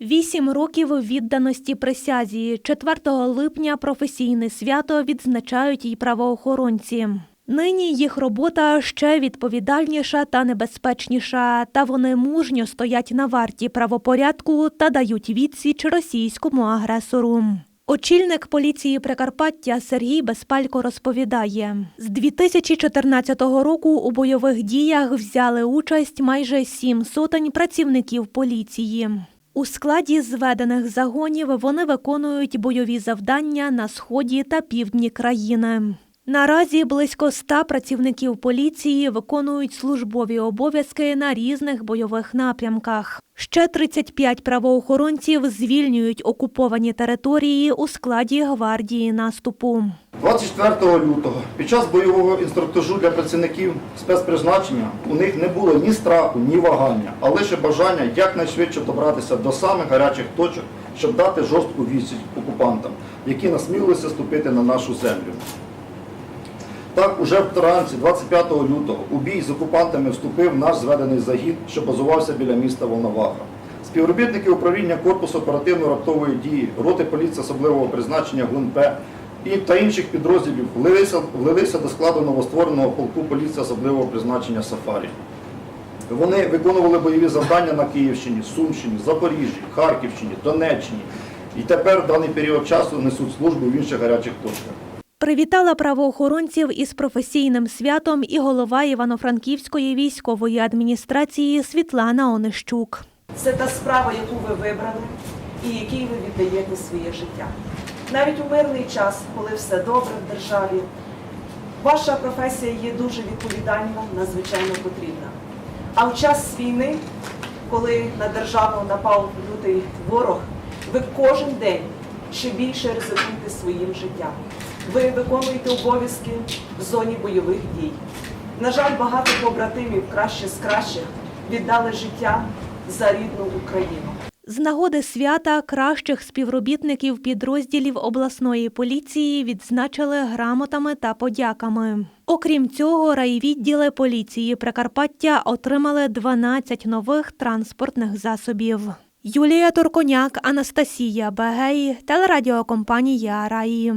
Вісім років відданості присязі. 4 липня професійне свято відзначають і правоохоронці. Нині їх робота ще відповідальніша та небезпечніша, та вони мужньо стоять на варті правопорядку та дають відсіч російському агресору. Очільник поліції Прикарпаття Сергій Безпалько розповідає: з 2014 року у бойових діях взяли участь майже сім сотень працівників поліції. У складі зведених загонів вони виконують бойові завдання на сході та півдні країни. Наразі близько ста працівників поліції виконують службові обов'язки на різних бойових напрямках. Ще 35 правоохоронців звільнюють окуповані території у складі гвардії наступу. 24 лютого під час бойового інструктажу для працівників спецпризначення у них не було ні страху, ні вагання, а лише бажання якнайшвидше добратися до самих гарячих точок, щоб дати жорстку відсіч окупантам, які насмілилися ступити на нашу землю. Так, уже вранці, 25 лютого, у бій з окупантами вступив наш зведений загін, що базувався біля міста Волноваха. Співробітники управління Корпусу оперативно-раптової дії, роти поліції особливого призначення ГУНП і та інших підрозділів влилися, влилися до складу новоствореного полку поліції особливого призначення Сафарі. Вони виконували бойові завдання на Київщині, Сумщині, Запоріжжі, Харківщині, Донеччині і тепер в даний період часу несуть службу в інших гарячих точках. Привітала правоохоронців із професійним святом і голова Івано-Франківської військової адміністрації Світлана Онищук. Це та справа, яку ви вибрали і якій ви віддаєте своє життя. Навіть у мирний час, коли все добре в державі, ваша професія є дуже відповідальна, надзвичайно потрібна. А в час війни, коли на державу напав лютий ворог, ви кожен день ще більше ризикуєте своїм життям. Ви виконуєте обов'язки в зоні бойових дій. На жаль, багато побратимів краще з кращих віддали життя за рідну Україну. З нагоди свята кращих співробітників підрозділів обласної поліції відзначили грамотами та подяками. Окрім цього, райвідділи поліції Прикарпаття отримали 12 нових транспортних засобів. Юлія Турконяк, Анастасія Бегей, телерадіокомпанія Раї.